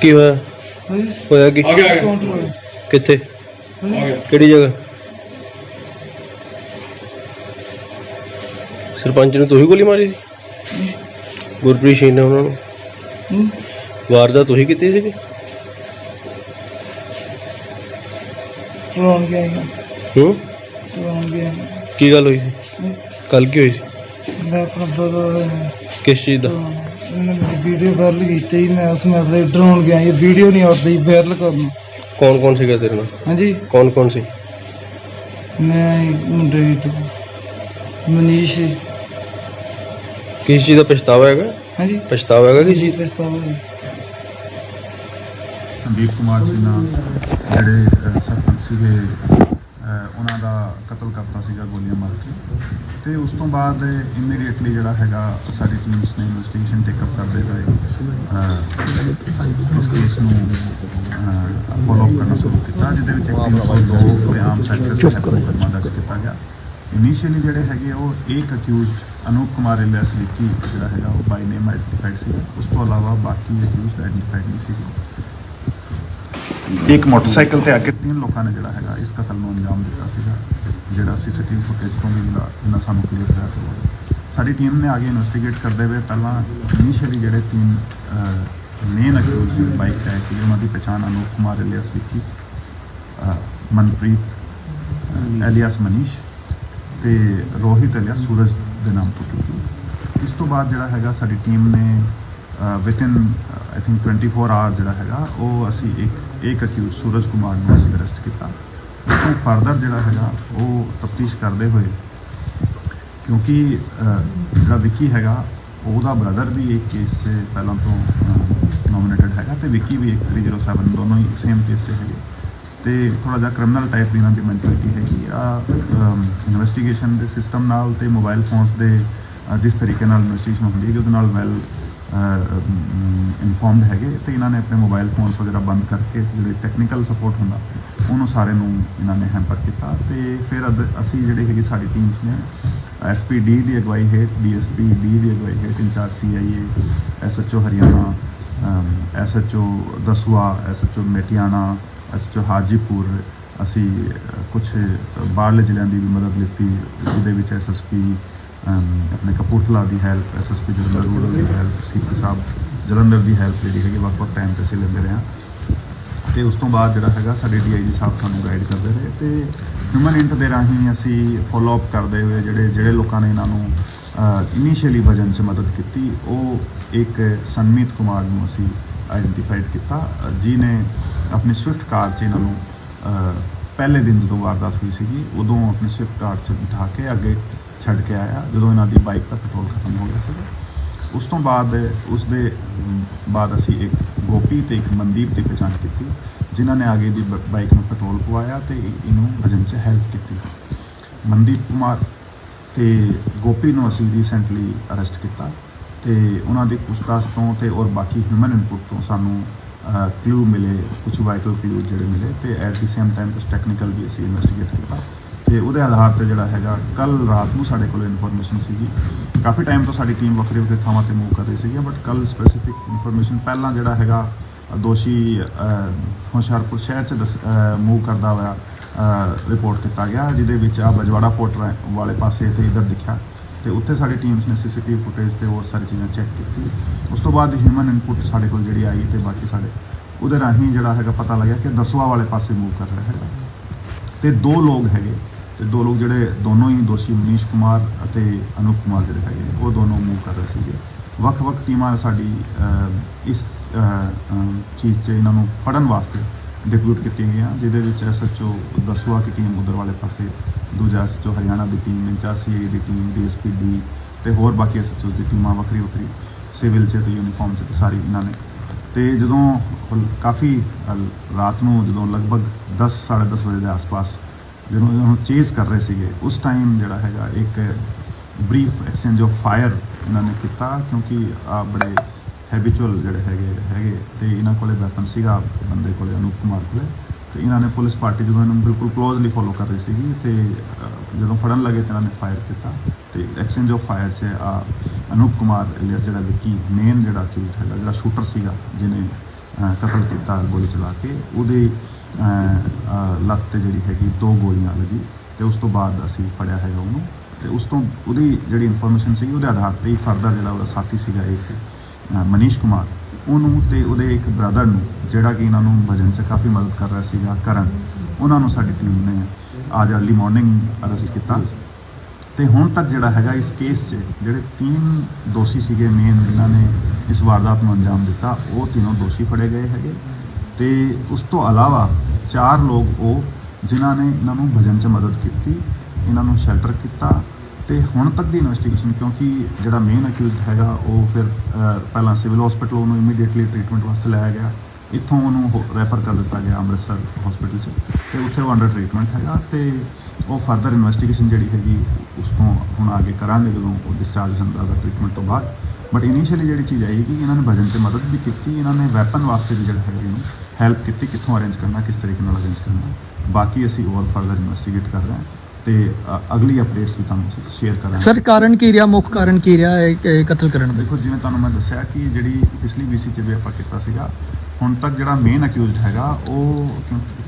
ਕੀ ਹੋਇਆ? ਹਾਂਜੀ। ਹੋਇਆ ਕੀ? ਆ ਗਿਆ ਆ ਗਿਆ। ਕਾਊਂਟਰ ਹੋਇਆ। ਕਿੱਥੇ? ਆ ਗਿਆ। ਕਿਹੜੀ ਜਗ੍ਹਾ? ਸਰਪੰਚ ਨੂੰ ਤੁਸੀਂ ਗੋਲੀ ਮਾਰੀ ਸੀ? ਗੁਰਪ੍ਰੀਤ ਸਿੰਘ ਨੇ ਉਹਨਾਂ ਨੂੰ? ਹੂੰ। ਵਾਰਦਾਤ ਤੁਸੀਂ ਕੀਤੀ ਸੀ ਰੌਣ ਗਿਆ ਸੀ। ਹੂੰ? ਰੌਣ ਗਿਆ ਕੀ ਗੱਲ ਹੋਈ ਸੀ? ਸੀ। ਕੱਲ ਕੀ ਹੋਈ ਸੀ? ਮੈਂ ਆਪਣਾ ਬਦਲ ਕਿਸ ਚੀਜ਼ ਦਾ? ਉਹਨੇ ਮੇਰੀ ਵੀਡੀਓ ਵਾਇਰਲ ਕੀਤੀ ਸੀ, ਮੈਂ ਉਸ ਮਤਲਬ ਡਰਾਉਣ ਗਿਆ ਇਹ ਵੀਡੀਓ ਨਹੀਂ ਆਉਂਦੀ ਵਾਇਰਲ ਕਰਨ ਕੌਣ ਕੌਣ ਸੀਗਾ ਤੇਰੇ ਨਾਲ ਹਾਂਜੀ ਕੌਣ ਕੌਣ ਸੀ ਮੈਂ ਮੁੰਡੇ ਹੀ ਤੋਂ ਮਨੀਸ਼। ਕਿਸ ਚੀਜ਼ ਦਾ ਪਛਤਾਵਾ ਹੈਗਾ ਹਾਂਜੀ ਪਛਤਾਵਾ ਹੈਗਾ ਕਿਸ ਚੀਜ਼ ਦਾ? ਪਛਤਾਵਾ ਜੀ। ਸੰਦੀਪ ਕੁਮਾਰ ਸਿਨਹਾ ਜਿਹੜੇ ਅਹ, ਸਰਪੰਚ ਸੀਗੇ ਉਹਨਾਂ ਦਾ ਕਤਲ ਕਰਤਾ ਸੀਗਾ ਗੋਲੀਆਂ ਮਾਰ ਕੇ। ਤੇ ਉਸ ਤੋਂ ਬਾਅਦ ਇਮੀਡੀਏਟਲੀ ਜਿਹੜਾ ਹੈਗਾ ਸਾਡੀ ਟੀਮਸ ਨੇ ਇਨਵੈਸਟੀਗੇਸ਼ਨ ਟੇਕ ਅਪ ਕਰਦੇ ਹੋਏ ਇਸ ਕੇਸ ਨੂੰ ਫੋਲੋ ਅਪ ਕਰਨਾ ਸ਼ੁਰੂ ਕੀਤਾ। ਜਿਹਦੇ ਵਿੱਚ ਇੱਕ 302 ਦੇ ਆਮ ਸੈਕਟਰ ਮੁਕੱਦਮਾ ਦਰਜ ਕੀਤਾ ਗਿਆ। ਇਨੀਸ਼ੀਅਲੀ ਜਿਹੜੇ ਹੈਗੇ ਉਹ ਇੱਕ ਅਕਿਊਜ਼ਡ ਅਨੂਪ ਕੁਮਾਰ ਇਲਿਆਸ ਵਿੱਕੀ ਜਿਹੜਾ ਹੈਗਾ ਉਹ ਬਾਈ ਨੇਮ ਆਈਡੈਂਟੀਫਾਈਡ ਸੀ ਉਸ ਤੋਂ ਇਲਾਵਾ ਬਾਕੀ ਅਕਿਊਜ਼ਡ ਆਈਡੈਂਟੀਫਾਈਡ ਨਹੀਂ ਸੀ ਇੱਕ ਮੋਟਰਸਾਈਕਲ ਤੇ ਆ ਕੇ ਤਿੰਨ ਲੋਕਾਂ ਨੇ ਜਿਹੜਾ ਹੈਗਾ ਇਸ ਕਤਲ ਨੂੰ ਅੰਜਾਮ ਦਿੱਤਾ ਸੀਗਾ, ਜਿਹੜਾ ਸੀਸੀਟੀਵੀ ਫੁਟੇਜ ਤੋਂ ਵੀ ਜਿਹੜਾ ਇਹਨਾਂ ਸਾਨੂੰ ਕਲੀਅਰ ਹੋਇਆ ਸੀ ਸਾਡੀ ਟੀਮ ਨੇ ਆ ਕੇ ਇਨਵੈਸਟੀਗੇਟ ਕਰਦੇ ਹੋਏ ਪਹਿਲਾਂ ਇਨੀਸ਼ੀਅਲੀ ਜਿਹੜੇ ਤਿੰਨ ਮੇਨ ਅਕਿਊਜ਼ ਬਾਈਕ ਤੇ ਆਏ ਸੀ ਉਹਨਾਂ ਦੀ ਪਛਾਣ ਅਨੂਪ ਕੁਮਾਰ ਇਲੀਅਸ ਵਿੱਕੀ ਮਨਪ੍ਰੀਤ ਐਲੀਅਸ ਮਨੀਸ਼ ਤੇ ਰੋਹਿਤ ਇਲੀਅਸ ਸੂਰਜ ਦੇ ਨਾਮ ਤੋਂ। ਕੀਤੀ ਇਸ ਤੋਂ ਬਾਅਦ ਜਿਹੜਾ ਹੈਗਾ ਸਾਡੀ ਟੀਮ ਨੇ ਵਿਦਿਨ ਆਈ ਥਿੰਕ 24 ਆਵਰ ਜਿਹੜਾ ਹੈਗਾ, ਉਹ ਅਸੀਂ ਇੱਕ ਇੱਕ ਅਕਿਊਜ਼ ਸੂਰਜ ਕੁਮਾਰ ਨੂੰ ਅਸੀਂ ਅਰੈਸਟ ਕੀਤਾ। ਉਹ ਫਰਦਰ ਜਿਹੜਾ ਹੈਗਾ, ਉਹ ਤਫਤੀਸ਼ ਕਰਦੇ ਹੋਏ, ਕਿਉਂਕਿ ਜਿਹੜਾ ਵਿੱਕੀ ਹੈਗਾ, ਉਹਦਾ ਬ੍ਰਦਰ ਵੀ ਇੱਕ ਕੇਸ 'ਚ ਪਹਿਲਾਂ ਤੋਂ ਨੋਮੀਨੇਟਡ ਹੈਗਾ ਤੇ ਵਿੱਕੀ ਵੀ ਇੱਕ 307 ਦੋਨੋਂ ਹੀ ਸੇਮ ਕੇਸ 'ਚ ਹੈਗੇ। ਤੇ ਥੋੜਾ ਜਿਹਾ ਕ੍ਰਿਮੀਨਲ ਟਾਈਪ ਦੀ ਇਹਨਾਂ ਦੀ ਮੈਂਟੈਲਿਟੀ ਹੈਗੀ ਆ ਇਨਵੈਸਟੀਗੇਸ਼ਨ ਦੇ ਸਿਸਟਮ ਨਾਲ ਤੇ ਮੋਬਾਈਲ ਫੋਨਸ ਦੇ ਜਿਸ ਤਰੀਕੇ ਨਾਲ ਇਨਵੈਸਟੀਗੇਸ਼ਨ ਹੁੰਦੀ ਹੈ ਉਹਦੇ ਨਾਲ ਵੈਲ ਇਨਫੋਰਮਡ ਹੈਗੇ ਤੇ ਇਹਨਾਂ ਨੇ ਆਪਣੇ ਮੋਬਾਈਲ ਫੋਨਸ ਵਗੈਰਾ ਬੰਦ ਕਰਕੇ ਜਿਹੜੇ ਟੈਕਨੀਕਲ ਸਪੋਰਟ ਹੁੰਦਾ, ਉਹਨੂੰ ਸਾਰੇ ਨੂੰ ਇਹਨਾਂ ਨੇ ਹੈਂਪਰ ਕੀਤਾ ਤੇ ਫਿਰ ਅਦ- ਅਸੀਂ ਜਿਹੜੇ ਹੈਗੀ ਸਾਡੀ ਟੀਮਸ ਨੇ ਐਸਪੀਡੀ ਦੀ ਅਗਵਾਈ ਹੇਠ ਡੀਐਸਪੀ ਡੀ ਦੀ ਅਗਵਾਈ ਹੇਠ incharge CIA SHO Hariana SHO Dasuya SHO Mehtiana SHO Hajipur, ਅਸੀਂ ਕੁਝ ਬਾਹਰਲੇ ਜ਼ਿਲ੍ਹਿਆਂ ਦੀ ਵੀ ਮਦਦ ਲਿੱਤੀ, ਜਿਹਦੇ ਵਿੱਚ ਐਸਐਸਪੀ ਆਪਣੇ ਕਪੂਰਥਲਾ ਦੀ ਹੈਲਪ ਐਸਐਸਪੀ ਜਲੰਧਰ ਰੂਰਲ ਦੀ ਹੈਲਪ ਸੀਪੀ ਸਾਹਿਬ ਜਲੰਧਰ ਦੀ ਹੈਲਪ ਜਿਹੜੀ ਹੈਗੀ ਵੱਖ-ਵੱਖ ਟਾਈਮ ਤੇ ਅਸੀਂ ਲੈਂਦੇ ਰਹੇ ਹਾਂ। ਤੇ ਉਸ ਤੋਂ ਬਾਅਦ ਜਿਹੜਾ ਹੈਗਾ ਸਾਡੇ ਡੀਆਈਜੀ ਸਾਹਿਬ ਤੁਹਾਨੂੰ ਗਾਈਡ ਕਰਦੇ ਰਹੇ ਤੇ ਹਿਊਮਨ ਇੰਟ ਦੇ ਰਾਹੀਂ ਅਸੀਂ ਫੋਲੋ ਅਪ ਕਰਦੇ ਹੋਏ ਜਿਹੜੇ ਜਿਹੜੇ ਲੋਕਾਂ ਨੇ ਇਹਨਾਂ ਨੂੰ ਇਨੀਸ਼ੀਅਲੀ ਵਜਨ 'ਚ ਮਦਦ ਕੀਤੀ ਉਹ ਇੱਕ ਸੰਮੀਤ ਕੁਮਾਰ ਨੂੰ ਅਸੀਂ ਆਇਡੈਂਟੀਫਾਈਡ ਕੀਤਾ ਅ, ਜਿਹਨੇ ਆਪਣੀ ਸਵਿਫਟ ਕਾਰ 'ਚ ਇਹਨਾਂ ਨੂੰ ਪਹਿਲੇ ਦਿਨ ਜਦੋਂ ਵਾਰਦਾਤ ਹੋਈ ਸੀਗੀ ਉਦੋਂ ਆਪਣੀ ਸਵਿਫਟ ਕਾਰ 'ਚ ਬਿਠਾ ਕੇ ਅੱਗੇ ਛੱਡ ਕੇ ਆਇਆ, ਜਦੋਂ ਇਹਨਾਂ ਦੀ ਬਾਈਕ ਦਾ ਪੈਟਰੋਲ ਖਤਮ ਹੋ ਗਿਆ ਸੀ ਉਸ ਤੋਂ ਬਾਅਦ, ਉਸ ਦੇ ਬਾਅਦ ਅਸੀਂ ਇੱਕ ਗੋਪੀ ਤੇ ਇੱਕ ਮਨਦੀਪ ਦੀ ਪਛਾਣ ਕੀਤੀ, ਜਿਨ੍ਹਾਂ ਨੇ ਆਗੇ ਦੀ ਬ- ਬਾਈਕ ਨੂੰ ਪੈਟਰੋਲ ਪਵਾਇਆ ਤੇ ਇਹਨੂੰ ਹਜ਼ਮ 'ਚ ਹੈਲਪ ਕੀਤੀ। ਮਨਦੀਪ ਕੁਮਾਰ ਤੇ ਗੋਪੀ ਨੂੰ ਅਸੀਂ ਰੀਸੈਂਟਲੀ ਅਰੈਸਟ ਕੀਤਾ ਤੇ ਉਹਨਾਂ ਦੀ ਪੁੱਛਤਾਛ ਤੋਂ ਤੇ ਔਰ ਬਾਕੀ ਹਿਊਮਨ ਇਨਪੁਟ ਤੋਂ ਸਾਨੂੰ ਕਲੂ ਮਿਲੇ ਕੁਝ ਵਾਈਟਲ ਕਲੂ ਜਿਹੜੇ ਮਿਲੇ ਤੇ ਐਟ ਦੀ ਸੇਮ ਟਾਈਮ ਕੁਝ ਟੈਕਨੀਕਲ ਵੀ ਅਸੀਂ ਇਨਵੈਸਟੀਗੇਟ ਕੀਤਾ। ਤੇ ਉਹਦੇ ਆਧਾਰ ਤੇ ਜਿਹੜਾ ਹੈਗਾ ਕੱਲ ਰਾਤ ਨੂੰ ਸਾਡੇ ਕੋਲ ਇਨਫੋਰਮੇਸ਼ਨ ਸੀਗੀ। ਕਾਫੀ ਟਾਈਮ ਤੋਂ ਸਾਡੀ ਟੀਮ ਵੱਖਰੇ ਵੱਖਰੇ ਥਾਵਾਂ ਤੇ ਮੂਵ ਕਰ ਰਹੀ ਸੀਗੀ ਬਟ ਕੱਲ ਸਪੈਸੀਫਿਕ ਇਨਫੋਰਮੇਸ਼ਨ ਪਹਿਲਾਂ ਜਿਹੜਾ ਹੈਗਾ ਦੋਸ਼ੀ ਹੁਸ਼ਿਆਰਪੁਰ ਸ਼ਹਿਰ ਚ ਮੂਵ ਕਰਦਾ ਹੋਇਆ ਰਿਪੋਰਟ ਕੀਤਾ ਗਿਆ, ਜਿਹਦੇ ਵਿੱਚ ਆ ਬਜਵਾੜਾ ਫੋਰਟ ਰਾ- ਵਾਲੇ ਪਾਸੇ ਤੇ ਇਧਰ ਦਿਖਿਆ। ਤੇ ਉੱਥੇ ਸਾਡੀ ਟੀਮਸ ਨੇ ਸੀਸੀਟੀਵੀ ਫੁਟੇਜ ਤੇ ਹੋਰ ਸਾਰੀ ਚੀਜ਼ਾਂ ਚੈੱਕ ਕੀਤੀ। ਉਸ ਤੋਂ ਬਾਅਦ ਹਿਊਮਨ ਇਨਪੁਟ ਸਾਡੇ ਕੋਲ ਜਿਹੜੀ ਆਈ ਤੇ ਬਾਕੀ ਸਾਡੇ, ਉਹਦੇ ਰਾਹੀਂ ਜਿਹੜਾ ਹੈਗਾ ਪਤਾ ਲੱਗਿਆ ਕਿ ਦਸਵਾ ਵਾਲੇ ਪਾਸੇ ਮੂਵ ਕਰ ਰਿਹਾ ਹੈਗਾ। ਤੇ ਦੋ ਲੋਕ ਹੈਗੇ ਤੇ ਦੋ ਲੋਕ ਜਿਹੜੇ ਦੋਨੋਂ ਹੀ ਦੋਸ਼ੀ ਮਨੀਸ਼ ਕੁਮਾਰ ਅਤੇ ਅਨੂਪ ਕੁਮਾਰ ਜਿਹੜੇ ਹੈਗੇ ਉਹ ਦੋਨੋਂ ਮੂਵ ਕਰ ਰਹੇ ਸੀਗੇ। ਵੱਖ-ਵੱਖ ਟੀਮਾਂ ਸਾਡੀ ਇਸ ਚੀਜ਼ 'ਚ ਇਹਨਾਂ ਨੂੰ ਫੜਨ ਵਾਸਤੇ ਡਿਪਿਊਟ ਕੀਤੀਆਂ ਗਈਆਂ, ਜਿਹਦੇ ਵਿੱਚ ਐਸਐਚਓ ਦਸੂਆ ਦੀ ਟੀਮ ਉਧਰ ਵਾਲੇ ਪਾਸੇ, ਦੂਜਾ ਐਸਐਚਓ ਹਰਿਆਣਾ ਦੀ ਟੀਮ ਇੰਚਾਸੀ ਦੀ ਟੀਮ, ਡੀਐਸਪੀ, ਡੀ ਤੇ ਹੋਰ ਬਾਕੀ ਐਸਐਚਓ ਦੀ ਟੀਮਾਂ ਵੱਖਰੀ ਵੱਖਰੀ ਸਿਵਲ 'ਚ ਤੇ ਯੂਨੀਫਾਰਮ 'ਚ ਤੇ ਸਾਰੀ ਇਹਨਾਂ ਨੇ। ਤੇ ਜਦੋਂ ਕਾਫੀ ਰਾਤ ਨੂੰ ਜਦੋਂ ਲਗਭਗ 10 10:30 ਵਜੇ ਦੇ ਆਸ-ਪਾਸ ਜਦੋਂ ਇਹਨੂੰ ਚੇਸ ਕਰ ਰਹੇ ਸੀਗੇ, ਉਸ ਟਾਈਮ ਜਿਹੜਾ ਹੈਗਾ ਇੱਕ ਬਰੀਫ ਐਕਸਚੇਂਜ ਆਫ ਫਾਇਰ ਇਹਨਾਂ ਨੇ ਕੀਤਾ, ਕਿਉਂਕਿ ਆ ਬੜੇ ਹੈਬਿਚੁਅਲ ਜਿਹੜੇ ਹੈਗੇ ਹੈਗੇ ਤੇ ਇਹਨਾਂ ਕੋਲੇ ਵੈਪਨ ਸੀਗਾ, ਬੰਦੇ ਕੋਲੇ ਅਨੂਪ ਕੁਮਾਰ ਕੋਲੇ। ਤੇ ਇਹਨਾਂ ਨੇ ਪੁਲਿਸ ਪਾਰਟੀ ਜਦੋਂ ਇਹਨੂੰ ਬਿਲਕੁਲ ਕਲੋਜ਼ਲੀ ਫੋਲੋ ਕਰ ਰਹੀ ਸੀਗੀ ਤੇ ਜਦੋਂ ਫੜਨ ਲੱਗੇ ਤਾਂ ਇਹਨਾਂ ਨੇ ਫਾਇਰ ਕੀਤਾ। ਤੇ ਐਕਸਚੇਂਜ ਆਫ ਫਾਇਰ 'ਚ ਆ ਅਨੂਪ ਕੁਮਾਰ ਇਲੀਅਸ ਜਿਹੜਾ ਵਿੱਕੀ ਮੇਨ ਜਿਹੜਾ ਅਕਿਊਜ਼ ਹੈਗਾ, ਜਿਹੜਾ ਸ਼ੂਟਰ ਸੀਗਾ, ਜਿਹਨੇ ਕਤਲ ਕੀਤਾ ਗੋਲੀ ਚਲਾ ਕੇ, ਉਹਦੇ ਲੱਤ ਤੇ ਜਿਹੜੀ ਹੈਗੀ ਦੋ ਗੋਲੀਆਂ ਲੱਗੀ ਤੇ ਉਸ ਤੋਂ ਬਾਅਦ ਅਸੀਂ ਫੜਿਆ ਹੈਗਾ ਉਹਨੂੰ ਤੇ ਉਸ ਤੋਂ ਉਹਦੀ ਜਿਹੜੀ ਇਨਫੋਰਮੇਸ਼ਨ ਸੀ ਉਹਦੇ ਆਧਾਰ ਤੇ ਫਰਦਰ ਜਿਹੜਾ ਉਹਦਾ ਸਾਥੀ ਸੀਗਾ ਇੱਕ ਮਨੀਸ਼ ਕੁਮਾਰ, ਉਹਨੂੰ ਤੇ ਉਹਦੇ ਇੱਕ ਬ੍ਰਦਰ ਨੂੰ, ਜਿਹੜਾ ਕਿ ਇਹਨਾਂ ਨੂੰ ਭਜਨ 'ਚ ਕਾਫੀ ਮਦਦ ਕਰ ਰਿਹਾ ਸੀਗਾ, ਕਰਨ। ਉਹਨਾਂ ਨੂੰ ਸਾਡੀ ਟੀਮ ਨੇ ਅੱਜ ਅਰਲੀ ਮਾਰਨਿੰਗ ਅਰੈਸਟ ਕੀਤਾ। ਤੇ ਹੁਣ ਤੱਕ ਜਿਹੜਾ ਹੈਗਾ ਇਸ ਕੇਸ 'ਚ, ਜਿਹੜੇ ਤਿੰਨ ਦੋਸ਼ੀ ਸੀਗੇ ਮੇਨ ਜਿਨ੍ਹਾਂ ਨੇ ਇਸ ਵਾਰਦਾਤ ਨੂੰ ਅੰਜਾਮ ਦਿੱਤਾ, ਉਹ ਤਿੰਨੋਂ ਦੋਸ਼ੀ ਫੜੇ ਗਏ ਹੈਗੇ। ਤੇ ਉਸ ਤੋਂ ਇਲਾਵਾ ਚਾਰ ਲੋਕ ਉਹ, ਜਿਨ੍ਹਾਂ ਨੇ ਇਹਨਾਂ ਨੂੰ ਭਜਨ 'ਚ ਮਦਦ ਕੀਤੀ, ਇਹਨਾਂ ਨੂੰ ਸ਼ੈਲਟਰ ਕੀਤਾ ਤੇ ਹੁਣ ਤੱਕ ਦੀ ਇਨਵੈਸਟੀਗੇਸ਼ਨ ਕਿਉਂਕਿ ਜਿਹੜਾ ਮੇਨ ਅਕਿਊਜ਼ਡ ਹੈਗਾ, ਉਹ ਫਿਰ ਪਹਿਲਾਂ ਸਿਵਲ ਹਸਪੀਟਲ ਉਹਨੂੰ ਇਮੀਡੀਏਟਲੀ ਟ੍ਰੀਟਮੈਂਟ ਵਾਸਤੇ ਲਾਇਆ ਗਿਆ। ਇੱਥੋਂ ਉਹਨੂੰ ਰੈਫਰ ਕਰ ਦਿੱਤਾ ਗਿਆ ਅੰਮ੍ਰਿਤਸਰ ਹਸਪੀਟਲ 'ਚ ਤੇ ਉੱਥੇ ਉਹ ਅੰਡਰ ਟ੍ਰੀਟਮੈਂਟ ਹੈਗਾ ਤੇ ਉਹ ਫਰਦਰ ਇਨਵੈਸਟੀਗੇਸ਼ਨ ਜਿਹੜੀ ਹੈਗੀ, ਉਸ ਤੋਂ ਹੁਣ ਅੱਗੇ ਕਰਾਂਗੇ ਜਦੋਂ ਉਹ ਡਿਸਚਾਰਜ ਹੁੰਦਾ ਦਾ ਟ੍ਰੀਟਮੈਂਟ ਤੋਂ ਬਾਅਦ। ਬਟ ਇਨੀਸ਼ੀਅਲੀ ਜਿਹੜੀ ਚੀਜ਼ ਆਈ ਕਿ ਇਹਨਾਂ ਨੇ ਭਜਨ ਤੇ ਮਦਦ ਵੀ ਕੀਤੀ ਇਹਨਾਂ ਨੇ ਵੈਪਨ ਵਾਸਤੇ ਵੀ ਜਿਹੜਾ ਹੈਗਾ ਇਹਨੂੰ ਹੈਲਪ ਕੀਤੀ ਕਿੱਥੋਂ ਅਰੇਂਜ ਕਰਨਾ ਕਿਸ ਤਰੀਕੇ ਨਾਲ ਅਰੇਂਜ ਕਰਨਾ। ਬਾਕੀ ਅਸੀਂ ਹੋਰ ਫਰਦਰ ਇਨਵੈਸਟੀਗੇਟ ਕਰ ਰਹੇ ਹਾਂ ਤੇ ਅਗਲੀ ਅਪਡੇਟਸ ਵੀ ਤੁਹਾਨੂੰ ਸ਼ੇਅਰ ਕਰਾਂਗੇ ਸਰ ਕਾਰਨ ਕੀ ਰਿਹਾ? ਮੁੱਖ ਕਾਰਨ ਕੀ ਰਿਹਾ ਇਹ ਇਹ ਕਤਲ ਕਰਨ ਦਾ? ਦੇਖੋ ਜਿਵੇਂ ਤੁਹਾਨੂੰ ਮੈਂ ਦੱਸਿਆ ਕਿ ਜਿਹੜੀ ਪਿਛਲੀ ਵੀਸੀ ਚ ਵੀ ਆਪਾਂ ਕੀਤਾ ਸੀਗਾ ਹੁਣ ਤੱਕ ਜਿਹੜਾ ਮੇਨ ਅਕਿਊਜ਼ਡ ਹੈਗਾ ਉਹ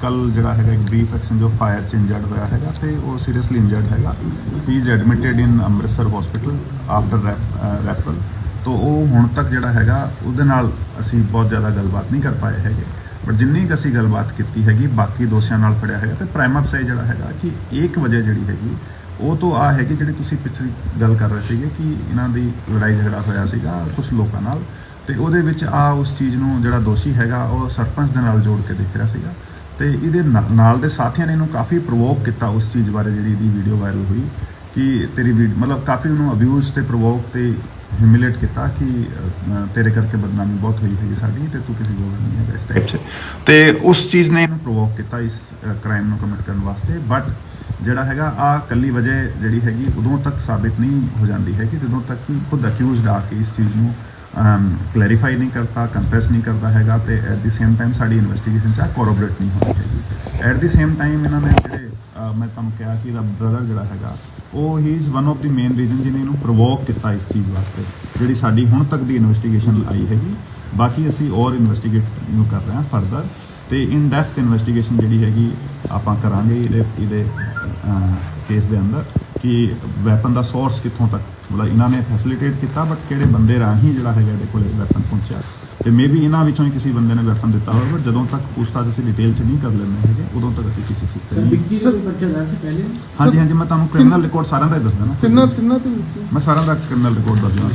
ਕੱਲ ਜਿਹੜਾ ਹੈਗਾ ਇੱਕ ਬਰੀਫ ਐਕਸਚੇਂਜ ਆਫ ਫਾਇਰ ਚ ਇੰਜਰਡ ਹੋਇਆ ਹੈਗਾ ਤੇ ਉਹ ਸੀਰੀਅਸਲੀ ਇੰਜਰਡ ਹੈਗਾ। He is admitted in Amritsar hospital after referral ਤੋਂ ਉਹ ਹੁਣ ਤੱਕ ਜਿਹੜਾ ਹੈਗਾ, ਉਹਦੇ ਨਾਲ ਅਸੀਂ ਬਹੁਤ ਜ਼ਿਆਦਾ ਗੱਲਬਾਤ ਨਹੀਂ ਕਰ ਪਾਏ ਹੈਗੇ। ਬਟ ਜਿੰਨੀ ਕੁ ਅਸੀਂ ਗੱਲਬਾਤ ਕੀਤੀ ਹੈਗੀ, ਬਾਕੀ ਦੋਸ਼ੀਆਂ ਨਾਲ ਫੜਿਆ ਹੈਗਾ, ਤੇ ਪ੍ਰਾਈਮ ਅਫਸਾਈ ਜਿਹੜਾ ਹੈਗਾ ਕਿ ਇੱਕ ਵਜ੍ਹਾ ਜਿਹੜੀ ਹੈਗੀ, ਉਹ ਤੋਂ ਆ ਹੈ ਕਿ ਜਿਹੜੀ ਤੁਸੀਂ ਪਿਛਲੀ ਗੱਲ ਕਰ ਰਹੇ ਸੀਗੇ ਕਿ ਇਹਨਾਂ ਦੀ ਲੜਾਈ ਝਗੜਾ ਹੋਇਆ ਸੀਗਾ ਕੁਝ ਲੋਕਾਂ ਨਾਲ, ਤੇ ਉਹਦੇ ਵਿੱਚ ਆ ਉਸ ਚੀਜ਼ ਨੂੰ ਜਿਹੜਾ ਦੋਸ਼ੀ ਹੈਗਾ, ਉਹ ਸਰਪੰਚ ਦੇ ਨਾਲ ਜੋੜ ਕੇ ਦੇਖ ਰਿਹਾ ਸੀਗਾ। ਤੇ ਇਹਦੇ ਨਾਲ ਦੇ ਸਾਥੀਆਂ ਨੇ ਇਹਨੂੰ ਕਾਫੀ ਪ੍ਰੋਵੋਕ ਕੀਤਾ ਉਸ ਚੀਜ਼ ਬਾਰੇ ਜਿਹੜੀ ਇਹਦੀ ਵੀਡੀਓ ਵਾਇਰਲ ਹੋਈ, ਕਿ ਤੇਰੀ ਵੀਡ ਮਤਲਬ ਕਾਫੀ ਉਹਨੂੰ ਅਬਿਊਜ਼ ਤੇ ਪ੍ਰੋਵੋਕ ਤੇ ਹਿਊਮਿਲੇਟ ਕੀਤਾ ਕਿ ਤੇਰੇ ਕਰਕੇ ਬਦਨਾਮੀ ਬਹੁਤ ਹੋਈ ਹੈਗੀ ਸਾਡੀ ਤੇ ਤੂੰ ਕਿਸੇ ਜੋਗਾ ਨਹੀਂ ਹੈਗਾ ਇਸ ਟਾਈਪ 'ਚ ਤੇ ਉਸ ਚੀਜ਼ ਨੇ ਇਹਨੂੰ ਪ੍ਰੋਵੋਕ ਕੀਤਾ ਇਸ ਕ੍ਰਾਈਮ ਨੂੰ ਕਮਿਟ ਕਰਨ ਵਾਸਤੇ। ਬਟ ਜਿਹੜਾ ਹੈਗਾ ਆ ਕੱਲੀ ਵਜ੍ਹਾ ਜਿਹੜੀ ਹੈਗੀ ਉਦੋਂ ਤੱਕ ਸਾਬਿਤ ਨਹੀਂ ਹੋ ਜਾਂਦੀ ਹੈ ਕਿ ਜਦੋਂ ਤੱਕ ਕਿ ਖੁਦ ਅਕਿਊਜ਼ਡ ਆ ਕੇ ਇਸ ਚੀਜ਼ ਨੂੰ ਕਲੈਰੀਫਾਈ ਨਹੀਂ ਕਰਦਾ ਕਨਫੈਸ ਨਹੀਂ ਕਰਦਾ ਹੈਗਾ ਤੇ ਐਟ ਦੀ ਸੇਮ ਟਾਈਮ ਸਾਡੀ ਇਨਵੈਸਟੀਗੇਸ਼ਨ ਚ ਕੋਰੋਬਰੇਟ ਨਹੀਂ ਹੁੰਦੀ ਹੈਗੀ। ਐਟ ਦੀ ਸੇਮ ਟਾਈਮ ਇਹਨਾਂ ਨੇ ਜਿਹੜੇ ਮੈਂ ਤੁਹਾਨੂੰ ਕਿਹਾ ਕਿ ਇਹਦਾ ਬ੍ਰਦਰ ਜਿਹੜਾ ਹੈਗਾ ਉਹ he is one of the main reason ਜਿਹਨੇ ਇਹਨੂੰ ਪ੍ਰੋਵੋਕ ਕੀਤਾ ਇਸ ਚੀਜ਼ ਵਾਸਤੇ, ਜਿਹੜੀ ਸਾਡੀ ਹੁਣ ਤੱਕ ਦੀ ਇਨਵੈਸਟੀਗੇਸ਼ਨ ਆਈ ਹੈਗੀ। ਬਾਕੀ ਅਸੀਂ ਔਰ ਇਨਵੈਸਟੀਗੇਟ ਨੂੰ ਕਰ ਰਹੇ ਹਾਂ ਫਰਦਰ ਤੇ ਇਨ ਡੈਪਥ ਇਨਵੈਸਟੀਗੇਸ਼ਨ ਜਿਹੜੀ ਹੈਗੀ ਆਪਾਂ ਕਰਾਂਗੇ ਇਹਦੇ ਇਹਦੇ ਕੇਸ ਦੇ ਅੰਦਰ ਕਿ ਵੈਪਨ ਦਾ ਸੋਰਸ ਕਿੱਥੋਂ ਤੱਕ, ਮਤਲਬ ਇਹਨਾਂ ਨੇ ਫੈਸਿਲਿਟੇਟ ਕੀਤਾ ਬਟ ਕਿਹੜੇ ਬੰਦੇ ਰਾਹੀਂ ਜਿਹੜਾ ਹੈਗਾ ਇਹਦੇ ਕੋਲ ਵੈਪਨ ਪਹੁੰਚਿਆ। ਤੇ ਮੇਬੀ ਇਹਨਾਂ ਵਿੱਚੋਂ ਹੀ ਕਿਸੇ ਬੰਦੇ ਨੇ ਵੈਪਨ ਦਿੱਤਾ ਹੋਵੇ but ਜਦੋਂ ਤੱਕ ਪੁੱਛਤਾਛ ਅਸੀਂ ਡਿਟੇਲ 'ਚ ਨਹੀਂ ਕਰ ਲੈਂਦੇ ਹੈਗੇ ਉਦੋਂ ਤੱਕ ਅਸੀਂ ਕਿਸੇ ਚੀਜ਼ ਤੇ ਨਹੀਂ। ਹਾਂਜੀ ਹਾਂਜੀ ਮੈਂ ਤੁਹਾਨੂੰ ਕ੍ਰਿਮੀਨਲ ਰਿਕਾਰਡ ਸਾਰਿਆਂ ਦਾ ਹੀ ਦੱਸ ਦੇਣਾ ਤਿੰਨਾਂ ਤਿੰਨਾਂ ਤੇ ਮੈਂ ਸਾਰਿਆਂ ਦਾ ਕ੍ਰਿਮੀਨਲ ਰਿਕਾਰਡ ਦੱਸ ਦੇਣਾ।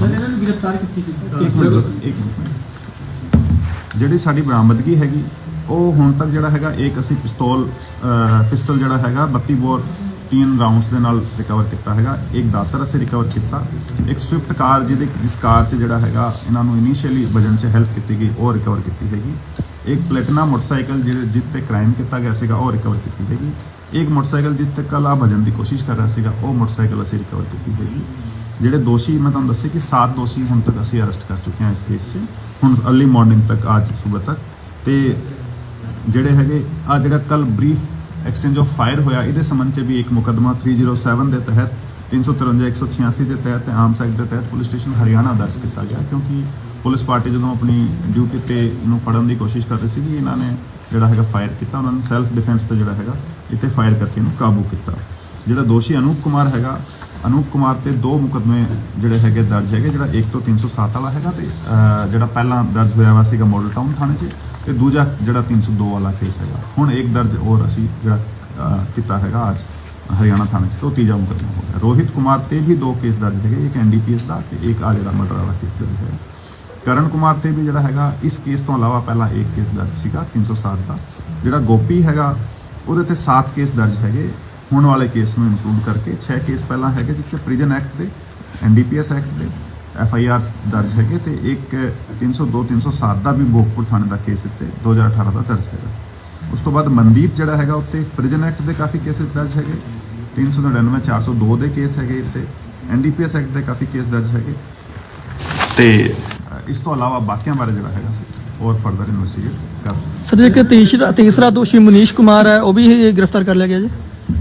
ਇੱਕ ਮਿੰਟ ਇੱਕ ਮਿੰਟ। ਜਿਹੜੀ ਸਾਡੀ ਬਰਾਮਦਗੀ ਹੈਗੀ ਉਹ ਹੁਣ ਤੱਕ ਜਿਹੜਾ ਹੈਗਾ ਇੱਕ ਅਸੀਂ ਪਿਸਤੌਲ ਪਿਸਟਲ ਜਿਹੜਾ ਹੈਗਾ 32 ਬੋਰ ਤਿੰਨ ਰਾਉਂਡਸ ਦੇ ਨਾਲ ਰਿਕਵਰ ਕੀਤਾ ਹੈਗਾ। ਇੱਕ ਦਾਤਰ ਅਸੀਂ ਰਿਕਵਰ ਕੀਤਾ। ਇੱਕ ਸਵਿਫਟ ਕਾਰ ਜਿਹਦੇ ਜਿਸ ਕਾਰ 'ਚ ਜਿਹੜਾ ਹੈਗਾ, ਇਹਨਾਂ ਨੂੰ ਇਨੀਸ਼ੀਅਲੀ ਵਜਨ 'ਚ ਹੈਲਪ ਕੀਤੀ ਗਈ, ਉਹ ਰਿਕਵਰ ਕੀਤੀ ਹੈਗੀ। ਇੱਕ ਪਲੈਟਨਾ ਮੋਟਰਸਾਈਕਲ ਜਿਹੜੇ ਜਿਸ ਤੇ ਕ੍ਰਾਈਮ ਕੀਤਾ ਗਿਆ ਸੀਗਾ, ਉਹ ਰਿਕਵਰ ਕੀਤੀ ਹੈਗੀ। ਇੱਕ ਮੋਟਰਸਾਈਕਲ ਜਿਸ ਤੇ ਕੱਲ ਆ ਭਜਨ ਦੀ ਕੋਸ਼ਿਸ਼ ਕਰ ਰਿਹਾ ਸੀਗਾ, ਉਹ ਮੋਟਰਸਾਈਕਲ ਅਸੀਂ ਰਿਕਵਰ ਕੀਤੀ ਹੈਗੀ। ਜਿਹੜੇ ਦੋਸ਼ੀ, ਮੈਂ ਤੁਹਾਨੂੰ ਦੱਸਿਆ ਕਿ ਸਾਤ ਦੋਸ਼ੀ ਹੁਣ ਤੱਕ ਅਸੀਂ ਅਰੈਸਟ ਕਰ ਚੁੱਕੇ ਹਾਂ ਇਸ ਕੇਸ 'ਚ। ਹੁਣ ਅਰਲੀ ਮਾਰਨਿੰਗ ਤੱਕ, ਅੱਜ ਸਵੇਰ ਤੱਕ। ਤੇ ਜਿਹੜੇ ਹੈਗੇ ਆ ਜਿਹੜਾ ਕੱਲ ਬਰੀਫ ਐਕਸਚੇਂਜ ਆਫ ਫਾਇਰ ਹੋਇਆ, ਇਹਦੇ ਸੰਬੰਧ 'ਚ ਵੀ ਇੱਕ ਮੁਕੱਦਮਾ 307 ਦੇ ਤਹਿਤ 353 186 ਦੇ ਤਹਿਤ ਤੇ ਆਮ ਸੈਕਟ ਦੇ ਤਹਿਤ ਪੁਲਿਸ ਸਟੇਸ਼ਨ ਹਰਿਆਣਾ ਦਰਜ ਕੀਤਾ ਗਿਆ, ਕਿਉਂਕਿ ਪੁਲਿਸ ਪਾਰਟੀ ਜਦੋਂ ਆਪਣੀ ਡਿਊਟੀ ਤੇ ਨੂੰ ਫੜਨ ਦੀ ਕੋਸ਼ਿਸ਼ ਕਰ ਰਹੀ ਸੀਗੀ, ਇਹਨਾਂ ਨੇ ਜਿਹੜਾ ਹੈਗਾ ਫਾਇਰ ਕੀਤਾ, ਉਹਨਾਂ ਨੇ ਸੈਲਫ ਡਿਫੈਂਸ ਤੇ ਜਿਹੜਾ ਹੈਗਾ, ਇੱਥੇ ਫਾਇਰ ਕਰਕੇ ਇਹਨੂੰ ਕਾਬੂ ਕੀਤਾ। ਜਿਹੜਾ ਦੋਸ਼ੀ ਅਨੂਪ ਕੁਮਾਰ ਹੈਗਾ ਅਨੂਪ ਕੁਮਾਰ ਤੇ ਦੋ ਮੁਕੱਦਮੇ ਜਿਹੜੇ ਹੈਗੇ ਦਰਜ ਹੈਗੇ, ਜਿਹੜਾ ਇੱਕ ਤੋਂ 307 ਵਾਲਾ ਹੈਗਾ ਤੇ ਜਿਹੜਾ ਪਹਿਲਾਂ ਦਰਜ ਹੋਇਆ ਵਾ ਸੀਗਾ ਮਾਡਲ ਟਾਊਨ ਥਾਣੇ 'ਚ ਤੇ ਦੂਜਾ ਜਿਹੜਾ 302 ਵਾਲਾ ਕੇਸ ਹੈਗਾ। ਹੁਣ ਇੱਕ ਦਰਜ ਹੋਰ ਅਸੀਂ ਜਿਹੜਾ ਕੀਤਾ ਹੈਗਾ ਅੱਜ ਹਰਿਆਣਾ ਥਾਣੇ 'ਚ ਤੇ ਉਹ ਤੀਜਾ ਮੁਕੱਦਮਾ ਹੋ ਗਿਆ। ਰੋਹਿਤ ਕੁਮਾਰ ਤੇ ਵੀ ਦੋ ਕੇਸ ਦਰਜ ਹੈਗੇ, ਇੱਕ ਐਨਡੀਪੀਐਸ ਦਾ ਤੇ ਇੱਕ ਆ ਜਿਹੜਾ ਮਰਡਰ ਵਾਲਾ ਕੇਸ ਦਰਜ ਹੈਗਾ। ਕਰਨ ਕੁਮਾਰ ਤੇ ਵੀ ਜਿਹੜਾ ਹੈਗਾ, ਇਸ ਕੇਸ ਤੋਂ ਇਲਾਵਾ ਪਹਿਲਾਂ ਇੱਕ ਕੇਸ ਦਰਜ ਸੀਗਾ 307 ਦਾ, ਜਿਹੜਾ ਗੋਪੀ ਹੈਗਾ, ਉਹਦੇ ਤੇ 7 ਕੇਸ ਦਰਜ ਹੈਗੇ। ਹੁਣ ਵਾਲੇ ਕੇਸ ਨੂੰ ਇਨਕਲੂਡ ਕਰਕੇ 6 ਕੇਸ ਪਹਿਲਾਂ ਹੈਗੇ ਜਿੱਥੇ ਪ੍ਰਿਜ਼ਨ ਐਕਟ ਦੇ ਐਨਡੀਪੀਐਸ ਐਕਟ ਦੇ ਐਫ ਆਈ ਆਰ ਦਰਜ ਹੈਗੇ ਤੇ ਇੱਕ 302 307 ਦਾ ਵੀ ਭੋਗਪੁਰ ਥਾਣੇ ਦਾ ਕੇਸ ਇੱਥੇ 2018 ਦਾ ਦਰਜ ਹੈਗਾ। ਉਸ ਤੋਂ ਬਾਅਦ ਮਨਦੀਪ ਜਿਹੜਾ ਹੈਗਾ ਉੱਤੇ ਪ੍ਰਿਜ਼ਨ ਐਕਟ ਦੇ ਕਾਫੀ ਕੇਸਿਸ ਦਰਜ ਹੈਗੇ 399 402 ਦੇ ਕੇਸ ਹੈਗੇ ਇੱਥੇ ਐਨਡੀਪੀਐਸ ਐਕਟ ਦੇ ਕਾਫੀ ਕੇਸ ਦਰਜ ਹੈਗੇ। ਤੇ ਇਸ ਤੋਂ ਇਲਾਵਾ ਬਾਕੀਆਂ ਬਾਰੇ ਜਿਹੜਾ ਹੈਗਾ ਸੀ ਹੋਰ ਫਰਦਰ ਇਨਵੈਸਟੀਗੇਟ ਕਰ ਸਰ ਇੱਕ ਤੀਸਰਾ ਤੀਸਰਾ ਦੋਸ਼ੀ ਮਨੀਸ਼ ਕੁਮਾਰ ਹੈ ਉਹ ਵੀ ਇਹ ਗ੍ਰਿਫਤਾਰ ਕਰ ਲਿਆ ਗਿਆ ਜੀ?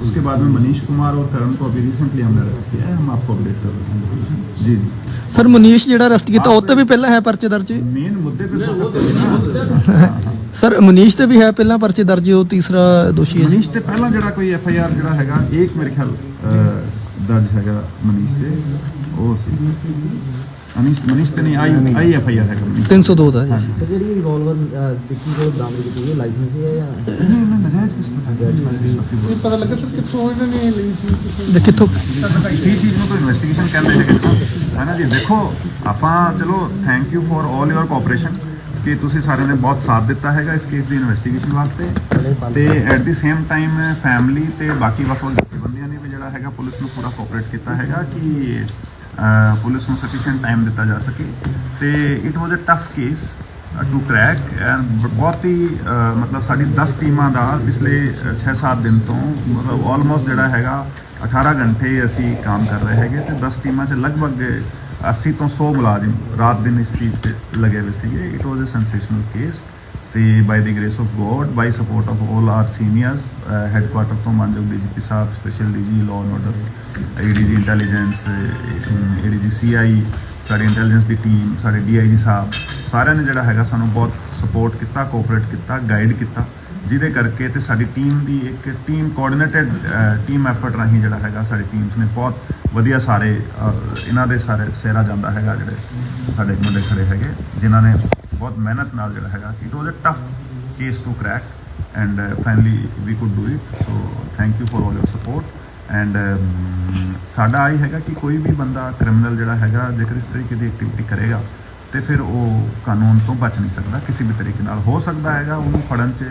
उसके बाद में मनीष कुमार और करण को अभी रिसेंटली हमने अरेस्ट किया है हम आपको अपडेट कर रहे हैं जी जी ਸਰ ਮਨੀਸ਼ ਜਿਹੜਾ ਅਰੈਸਟ ਕੀਤਾ ਉਹ ਤੇ ਵੀ ਪਹਿਲਾਂ ਹੈ ਪਰਚੇ ਦਰਜ मेन मुद्दे पे फोकस करिए ना ਸਰ ਮਨੀਸ਼ ਤੇ ਵੀ ਹੈ ਪਹਿਲਾਂ ਪਰਚੇ ਦਰਜ ਉਹ ਤੀਸਰਾ ਦੋਸ਼ੀ ਹੈ ਜੀ ਮਨੀਸ਼ ਤੇ ਪਹਿਲਾਂ ਜਿਹੜਾ ਕੋਈ ਐਫ ਆਈ ਆਰ ਜਿਹੜਾ ਹੈਗਾ ਇੱਕ ਮੇਰੇ ਖਿਆਲ ਅਹ, ਦਰਜ ਹੈਗਾ ਮਨੀਸ਼ ਤੇ ਉਹ ਸੀ ਮਨੀਸ਼ ਮਨੀਸ਼ ਤੇ ਨਹੀਂ ਆਈ ਆਈ ਐਫ ਆਈ ਆਰ ਹੈਗਾ ਮਨੀਸ਼। 302 ਦਾ ਜੀ ਸਰ ਜਿਹੜੀ ਰਿਵਾਲਵਰ ਦਿੱਤੀ ਜੋ ਬਰਾਮਦ ਕੀਤੀ ਹੈ ਲਾਇਸੈਂਸ ਹੈ ਜਾਂ? ਨਹੀਂ ਨਹੀਂ ਨਜਾਇਜ਼ ਕਿਸ ਤਰ੍ਹਾਂ ਪਤਾ ਲੱਗਾ ਸਰ ਕਿੱਥੋਂ ਇਹਨਾਂ ਨੇ ਲਈ ਸੀ ਦੇ ਕਿੱਥੋਂ? ਇਸੇ ਚੀਜ਼ ਨੂੰ ਤਾਂ ਇਨਵੈਸਟੀਗੇਸ਼ਨ ਕਹਿੰਦੇ ਹੈਗੇ ਨਾ ਹੈ ਨਾ ਜੀ ਦੇਖੋ ਆਪਾਂ ਚਲੋ thank you for 올 your cooperation ਕਿ ਤੁਸੀਂ ਸਾਰਿਆਂ ਨੇ ਬਹੁਤ ਸਾਥ ਦਿੱਤਾ ਹੈਗਾ ਇਸ ਕੇਸ ਦੀ ਇਨਵੈਸਟੀਗੇਸ਼ਨ ਵਾਸਤੇ। ਤੇ at the same time family ਤੇ ਬਾਕੀ ਵੱਖ ਵੱਖ ਜਥੇਬੰਦੀਆਂ ਨੇ ਵੀ ਜਿਹੜਾ ਹੈਗਾ ਪੁਲਿਸ ਨੂੰ ਪੂਰਾ ਕੋਆਪਰੇਟ ਕੀਤਾ ਹੈਗਾ ਕਿ ਪੁਲਿਸ ਨੂੰ ਸਫੀਸ਼ੀਐਂਟ ਟਾਈਮ ਦਿੱਤਾ ਜਾ ਸਕੇ। ਤੇ it was a tough case to crack ਬਹੁਤ ਹੀ ਮਤਲਬ ਸਾਡੀ 10 ਟੀਮਾਂ ਦਾ ਪਿਛਲੇ 6-7 ਦਿਨ ਤੋਂ ਮਤਲਬ ਆਲਮੋਸਟ ਜਿਹੜਾ ਹੈਗਾ 18 ਘੰਟੇ ਅਸੀਂ ਕੰਮ ਕਰ ਰਹੇ ਹੈਗੇ ਤੇ 10 ਟੀਮਾਂ 'ਚ ਲਗਭਗ 80 ਤੋਂ 100 ਮੁਲਾਜ਼ਮ ਰਾਤ ਦਿਨ ਇਸ ਚੀਜ਼ 'ਚ ਲੱਗੇ ਹੋਏ ਸੀਗੇ। It was a sensational case ਤੇ by the grace of God by support of 올 our seniors headquarter ਤੋਂ ਮਾਨਯੋਗ DGP Sahib special DG law and order ADG intelligence ADG CI ਸਾਡੀ ਇੰਟੈਲੀਜੈਂਸ ਦੀ ਟੀਮ ਸਾਡੇ ਡੀਆਈਜੀ ਸਾਹਿਬ, ਸਾਰਿਆਂ ਨੇ ਜਿਹੜਾ ਹੈਗਾ ਸਾਨੂੰ ਬਹੁਤ ਸਪੋਰਟ ਕੀਤਾ ਕੋਆਪਰੇਟ ਕੀਤਾ ਗਾਈਡ ਕੀਤਾ, ਜਿਹਦੇ ਕਰਕੇ ਤੇ ਸਾਡੀ ਟੀਮ ਦੀ ਇੱਕ ਟੀਮ ਕੋਆਰਡੀਨੇਟਡ ਟੀਮ ਐਫਰਟ ਰਾਹੀਂ ਜਿਹੜਾ ਹੈਗਾ ਸਾਡੀ ਟੀਮਸ ਨੇ ਬਹੁਤ ਵਧੀਆ ਸਾਰੇ uh, ਇਹਨਾਂ ਦੇ ਸਾਰੇ ਸੇਰਾ ਜਾਂਦਾ ਹੈਗਾ ਜਿਹੜੇ ਸਾਡੇ ਮੁੰਡੇ ਖੜੇ ਹੈਗੇ, ਜਿਨ੍ਹਾਂ ਨੇ ਬਹੁਤ ਮਿਹਨਤ ਨਾਲ ਜਿਹੜਾ ਹੈਗਾ it was a tough case to crack and finally we could do it so thank you for all your support and ਸਾਡਾ ਆਈ ਹੈਗਾ ਕਿ ਕੋਈ ਵੀ ਬੰਦਾ ਕ੍ਰਿਮੀਨਲ ਜਿਹੜਾ ਹੈਗਾ ਜੇਕਰ ਇਸ ਤਰੀਕੇ ਦੀ ਐਕਟੀਵਿਟੀ ਕਰੇਗਾ ਤੇ ਫਿਰ ਉਹ ਕਾਨੂੰਨ ਤੋਂ ਬਚ ਨਹੀਂ ਸਕਦਾ ਕਿਸੇ ਵੀ ਤਰੀਕੇ ਨਾਲ। ਹੋ ਸਕਦਾ ਹੈਗਾ ਉਹਨੂੰ ਫੜਨ 'ਚ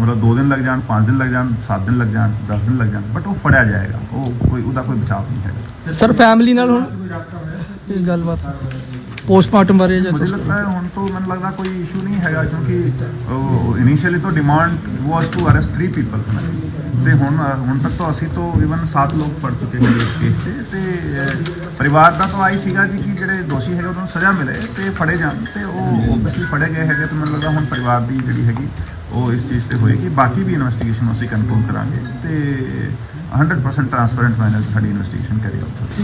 ਮਤਲਬ 2 ਦਿਨ ਲੱਗ ਜਾਣ 5 ਦਿਨ ਲੱਗ ਜਾਣ 7 ਦਿਨ ਲੱਗ ਜਾਣ 10 ਦਿਨ ਲੱਗ ਜਾਣ ਬਟ ਉਹ ਫੜਿਆ ਜਾਏਗਾ। ਉਹ ਕੋਈ ਉਹਦਾ ਕੋਈ ਬਚਾਅ ਨਹੀਂ ਹੈਗਾ। ਸਰ ਫੈਮਿਲੀ ਨਾਲ ਹੁਣ ਇਹ ਗੱਲਬਾਤ। ਪੋਸਟਮਾਰਟਮ ਬਾਰੇ ਜਾਂ ਮੈਨੂੰ ਲੱਗਦਾ ਹੈ ਹੁਣ ਤੋਂ ਮੈਨੂੰ ਲੱਗਦਾ ਕੋਈ ਇਸ਼ੂ ਨਹੀਂ ਹੈਗਾ ਕਿਉਂਕਿ ਇਨੀਸ਼ੀਅਲੀ ਤੋਂ demand was to arrest 3 people ਤੇ ਹੁਣ ਹੁਣ ਤੱਕ ਤਾਂ ਅਸੀਂ ਤੋਂ ਇਵਨ 7 ਲੋਕ ਫੜ ਚੁੱਕੇ ਨੇ ਇਸ ਕੇਸ 'ਚ। ਤੇ ਪਰਿਵਾਰ ਦਾ ਤਾਂ ਆਈ ਸੀਗਾ ਜੀ ਕਿ ਜਿਹੜੇ ਦੋਸ਼ੀ ਹੈਗੇ ਉਹਨਾਂ ਨੂੰ ਸਜ਼ਾ ਮਿਲੇ ਤੇ ਫੜੇ ਜਾਣ। ਤੇ ਉਹ ਓਬਵੀਅਸਲੀ ਫੜੇ ਗਏ ਹੈਗੇ ਤਾਂ ਮੈਨੂੰ ਲੱਗਦਾ ਹੁਣ ਪਰਿਵਾਰ ਦੀ ਜਿਹੜੀ ਹੈਗੀ ਉਹ ਇਸ ਚੀਜ਼ ਤੇ ਹੋਏਗੀ। ਬਾਕੀ ਵੀ ਇਨਵੈਸਟੀਗੇਸ਼ਨ ਅਸੀਂ ਕੰਟਰੋਲ ਕਰਾਂਗੇ। ਤੇ 100% ਟ੍ਰਾਂਸਪੇਰੈਂਟ ਮੈਨਰ ਸਾਡੀ ਇਨਵੈਸਟੀਗੇਸ਼ਨ ਕਰੀ ਉੱਥੇ